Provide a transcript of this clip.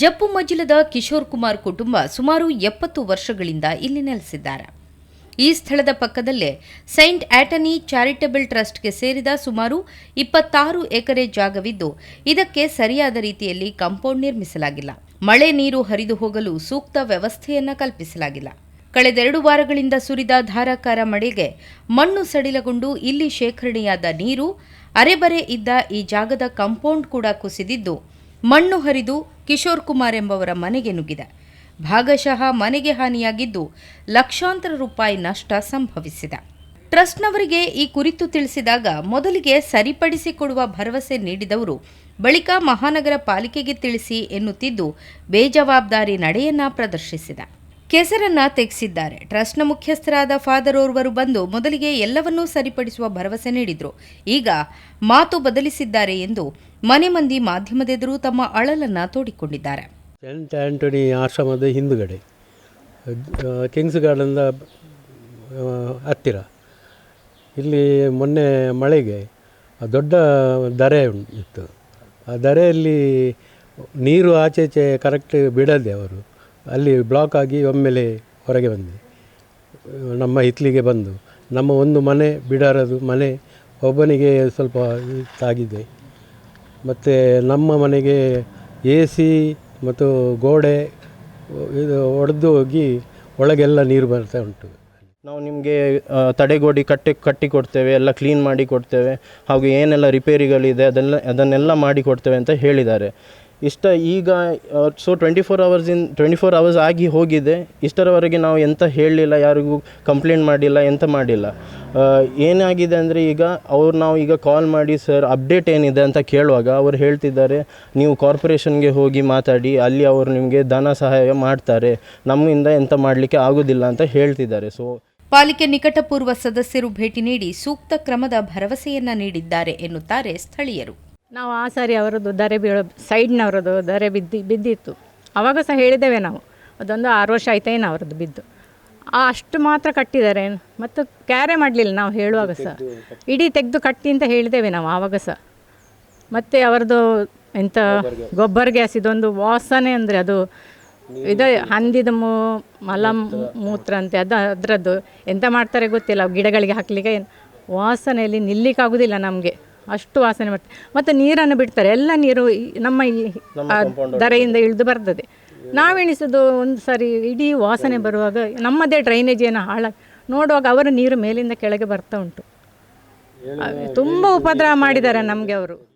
ಜಪ್ಪು ಮಜಿಲದ ಕಿಶೋರ್ ಕುಮಾರ್ ಕುಟುಂಬ ಸುಮಾರು ಎಪ್ಪತ್ತು ವರ್ಷಗಳಿಂದ ಇಲ್ಲಿ ನೆಲೆಸಿದ್ದಾರೆ. ಈ ಸ್ಥಳದ ಪಕ್ಕದಲ್ಲೇ ಸೈಂಟ್ ಆಟನಿ ಚಾರಿಟಬಲ್ ಟ್ರಸ್ಟ್ಗೆ ಸೇರಿದ ಸುಮಾರು ಇಪ್ಪತ್ತಾರು ಎಕರೆ ಜಾಗವಿದ್ದು, ಇದಕ್ಕೆ ಸರಿಯಾದ ರೀತಿಯಲ್ಲಿ ಕಾಂಪೌಂಡ್ ನಿರ್ಮಿಸಲಾಗಿಲ್ಲ. ಮಳೆ ನೀರು ಹರಿದು ಹೋಗಲು ಸೂಕ್ತ ವ್ಯವಸ್ಥೆಯನ್ನ ಕಲ್ಪಿಸಲಾಗಿಲ್ಲ. ಕಳೆದೆರಡು ವಾರಗಳಿಂದ ಸುರಿದ ಧಾರಾಕಾರ ಮಳೆಗೆ ಮಣ್ಣು ಸಡಿಲಗೊಂಡು ಇಲ್ಲಿ ಶೇಖರಣೆಯಾದ ನೀರು, ಅರೆಬರೆ ಇದ್ದ ಈ ಜಾಗದ ಕಾಂಪೌಂಡ್ ಕೂಡ ಕುಸಿದಿದ್ದು ಮಣ್ಣು ಹರಿದು ಕಿಶೋರ್ ಕುಮಾರ್ ಎಂಬವರ ಮನೆಗೆ ನುಗ್ಗಿದೆ. ಭಾಗಶಃ ಮನೆಗೆ ಹಾನಿಯಾಗಿದ್ದು ಲಕ್ಷಾಂತರ ರೂಪಾಯಿ ನಷ್ಟ ಸಂಭವಿಸಿದೆ. ಟ್ರಸ್ಟ್ನವರಿಗೆ ಈ ಕುರಿತು ತಿಳಿಸಿದಾಗ ಮೊದಲಿಗೆ ಸರಿಪಡಿಸಿಕೊಡುವ ಭರವಸೆ ನೀಡಿದವರು ಬಳಿಕ ಮಹಾನಗರ ಪಾಲಿಕೆಗೆ ತಿಳಿಸಿ ಎನ್ನುತ್ತಿದ್ದು ಬೇಜವಾಬ್ದಾರಿ ನಡೆಯನ್ನ ಪ್ರದರ್ಶಿಸಿದ. ಕೆಸರನ್ನ ತೆಗೆಸಿದ್ದಾರೆ. ಟ್ರಸ್ಟ್ನ ಮುಖ್ಯಸ್ಥರಾದ ಫಾದರ್ ಓರ್ವರು ಬಂದು ಮೊದಲಿಗೆ ಎಲ್ಲವನ್ನೂ ಸರಿಪಡಿಸುವ ಭರವಸೆ ನೀಡಿದ್ರು. ಈಗ ಮಾತು ಬದಲಿಸಿದ್ದಾರೆ ಎಂದು ಮನೆ ಮಂದಿ ಮಾಧ್ಯಮದೆದುರು ತಮ್ಮ ಅಳಲನ್ನು ತೋಡಿಕೊಂಡಿದ್ದಾರೆ. ಸೆಂಟ್ ಆಂಟೋನಿ ಆಶ್ರಮದ ಹಿಂದುಗಡೆ, ಕಿಂಗ್ಸ್ ಗಾರ್ಡನ್ದ ಹತ್ತಿರ. ಇಲ್ಲಿ ಮೊನ್ನೆ ಮಳೆಗೆ ದೊಡ್ಡ ದರೆ ಇತ್ತು ಆ ದರೆಯಲ್ಲಿ ನೀರು ಆಚೆಚೆ ಕರೆಕ್ಟ್ ಬಿಡದೆ ಅವರು. ಅಲ್ಲಿ ಬ್ಲಾಕ್ ಆಗಿ ಒಮ್ಮೆಲೆ ಹೊರಗೆ ಬಂದೆ. ನಮ್ಮ ಹಿತ್ಲಿಗೆ ಬಂದು. ನಮ್ಮ ಒಂದು ಮನೆ, ಬಿಡಾರದು ಮನೆ, ಒಬ್ಬನಿಗೆ ಸ್ವಲ್ಪ ತಾಗಿದೆ ಮತ್ತು ನಮ್ಮ ಮನೆಗೆ ಎ ಸಿ ಮತ್ತು ಗೋಡೆ, ಇದು ಒಡೆದು ಹೋಗಿ ಒಳಗೆಲ್ಲ ನೀರು ಬರ್ತಾ ಉಂಟು. ನಾವು ನಿಮಗೆ ತಡೆಗೋಡಿ ಕಟ್ಟಿ ಕಟ್ಟಿ ಕೊಡ್ತೇವೆ, ಎಲ್ಲ ಕ್ಲೀನ್ ಮಾಡಿ ಕೊಡ್ತೇವೆ, ಹಾಗೂ ಏನೆಲ್ಲ ರಿಪೇರಿಗಳಿದೆ ಅದೆಲ್ಲ ಅದನ್ನೆಲ್ಲ ಮಾಡಿ ಕೊಡ್ತೇವೆ ಅಂತ ಹೇಳಿದ್ದಾರೆ. ಇಷ್ಟ ಈಗ so twenty four hours in twenty four hours ಆಗಿ ಹೋಗಿದೆ. ಇಷ್ಟರವರೆಗೆ ನಾವು ಎಂತ ಹೇಳಲಿಲ್ಲ, ಯಾರಿಗೂ ಕಂಪ್ಲೇಂಟ್ ಮಾಡಿಲ್ಲ, ಎಂತ ಮಾಡಿಲ್ಲ. ಏನಾಗಿದೆ ಅಂದರೆ ಈಗ ಅವ್ರು ನಾವು ಈಗ ಕಾಲ್ ಮಾಡಿ ಸರ್ ಅಪ್ಡೇಟ್ ಏನಿದೆ? ಅಂತ ಕೇಳುವಾಗ ಅವ್ರು ಹೇಳ್ತಿದ್ದಾರೆ, ನೀವು ಕಾರ್ಪೊರೇಷನ್ಗೆ ಹೋಗಿ ಮಾತಾಡಿ, ಅಲ್ಲಿ ಅವರು ನಿಮಗೆ ಧನ ಸಹಾಯ ಮಾಡ್ತಾರೆ. ನಮ್ಮಿಂದ ಎಂತ ಮಾಡಲಿಕ್ಕೆ ಆಗೋದಿಲ್ಲ ಅಂತ ಹೇಳ್ತಿದ್ದಾರೆ. ಸೊ ಪಾಲಿಕೆ ನಿಕಟಪೂರ್ವ ಸದಸ್ಯರು ಭೇಟಿ ನೀಡಿ ಸೂಕ್ತ ಕ್ರಮದ ಭರವಸೆಯನ್ನ ನೀಡಿದ್ದಾರೆ ಎನ್ನುತ್ತಾರೆ ಸ್ಥಳೀಯರು. ನಾವು ಆ ಸಾರಿ ಅವರದ್ದು ದರೆ ಬೀಳೋ ಸೈಡ್ನವರದ್ದು ದರೆ ಬಿದ್ದು, ಬಿದ್ದಿತ್ತು. ಆವಾಗ ಸಹ ಹೇಳಿದ್ದೇವೆ ನಾವು. ಅದೊಂದು ಆರು ವರ್ಷ ಆಯ್ತೇನು ಅವರದ್ದು ಬಿದ್ದು. ಅಷ್ಟು ಮಾತ್ರ ಕಟ್ಟಿದ್ದಾರೆ. ಮತ್ತು ಕ್ಯಾರೆ ಮಾಡಲಿಲ್ಲ ನಾವು ಹೇಳುವಾಗ ಸಹ. ಇಡೀ ತೆಗೆದು ಕಟ್ಟಿ ಅಂತ ಹೇಳಿದ್ದೇವೆ ನಾವು ಆವಾಗ ಸಹ. ಮತ್ತು ಅವರದ್ದು ಎಂಥ ಗೊಬ್ಬರ ಗ್ಯಾಸ್ ಇದೊಂದು ವಾಸನೆ ಅಂದರೆ ಅದು ಇದು ಹಂದಿದ ಮೂ, ಮಲ ಮೂತ್ರ ಅಂತೆ ಅದು ಅದರದ್ದು ಎಂತ ಮಾಡ್ತಾರೆ ಗೊತ್ತಿಲ್ಲ. ಗಿಡಗಳಿಗೆ ಹಾಕಲಿಕ್ಕೆ ವಾಸನೆಯಲ್ಲಿ ನಿಲ್ಲಿಕ್ಕಾಗೋದಿಲ್ಲ ನಮಗೆ. ಅಷ್ಟು ವಾಸನೆ ಬರ್ತದೆ. ಮತ್ತು ನೀರನ್ನು ಬಿಡ್ತಾರೆ. ಎಲ್ಲ ನೀರು ಈ ನಮ್ಮ ಈ ಆ ದರೆಯಿಂದ ಇಳಿದು ಬರ್ತದೆ. ನಾವೆಣಿಸೋದು ಒಂದು ಸಾರಿ ಇಡೀ ವಾಸನೆ ಬರುವಾಗ ನಮ್ಮದೇ ಡ್ರೈನೇಜ್ ಏನು ಹಾಳ ನೋಡುವಾಗ ಅವರ ನೀರು ಮೇಲಿಂದ ಕೆಳಗೆ ಬರ್ತಾ ಉಂಟು. ತುಂಬ ಉಪದ್ರವ ಮಾಡಿದ್ದಾರೆ ನಮಗೆ ಅವರು.